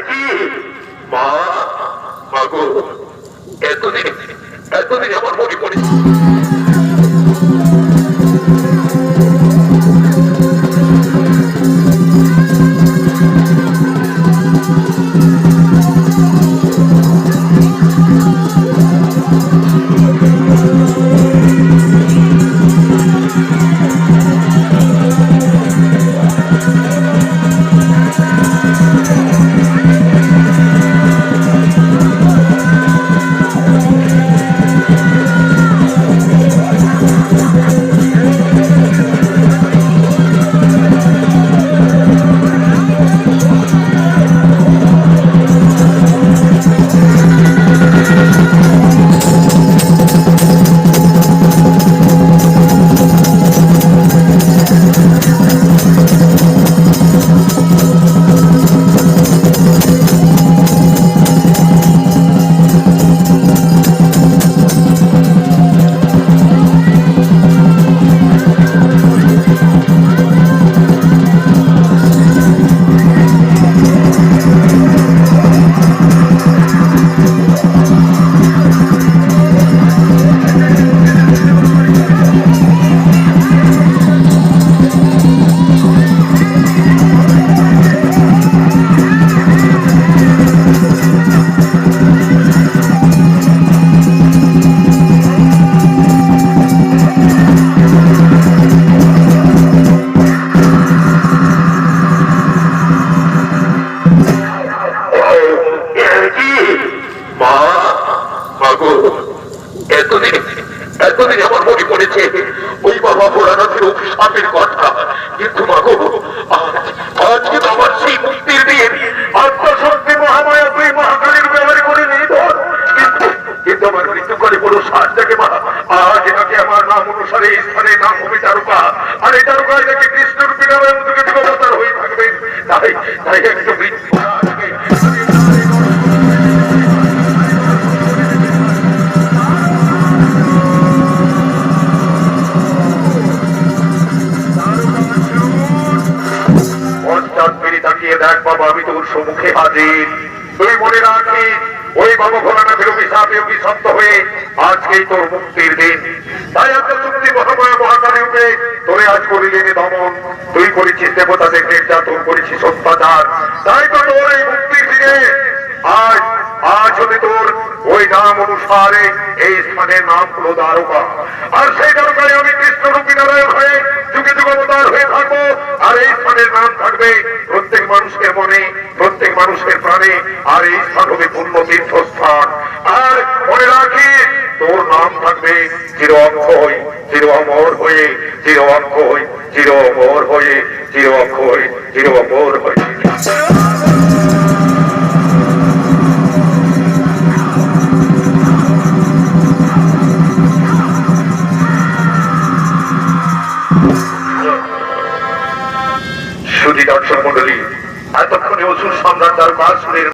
কি মা মাগো এতদিন অভিশাপের কথা। কিন্তু মাগো, আজকে আমার সেই মুক্তির দিন। আত্মশক্তি মহামায়া তুই মহাকালীর ব্যবহার করে নিধন কিন্তু আমার মৃত্যু করে বড় সাজ থাকে মা। আজ এটাকে আমার নাম অনুসারে এই স্থানের নাম হবে তারকা। আর এই তারকা এটাকে কৃষ্ণ রূপী নামে যুগে অবতার হয়ে থাকবে তাই তাই একটু মৃত্যু বাবা আমি তোর সম্মুখে হাজির। তুই মনে রাখিস ওই বাবা ভোলানাথের অভিশাপে অভিশপ্ত হয়ে আজকেই তোর মুক্তির দিন। তাই এত চুক্তি মহাময় মহাকালী রূপে তোরে আজ করিলেন দমন। তুই করেছিস দেবতাদের নির্যাতন করেছিস অত্যাচার। তাই তো তোর এই মুক্তির দিনে আজ আজ হতে তোর ওই নাম অনুসারে এই স্থানের নাম হলো দ্বারকা। আর সেই দ্বারকায় আমি কৃষ্ণ রূপী নারায়ণ হয়ে যুগে যুগ অবতার হয়ে থাকব আর এই স্থানের নাম থাকবে প্রত্যেক মানুষের মনে, প্রত্যেক মানুষের প্রাণে, আর এই স্থান হবে পূর্ণ তীর্থস্থান। আর মনে রাখি তোর নাম থাকবে চির অক্ষয় চির অমর হয়ে, চির অক্ষয় চির অমর হয়ে, চির অক্ষয় চির অমর হয়ে। দর্শক মন্ডলী এতক্ষণে অসুর সম্রাট তার কাশুরের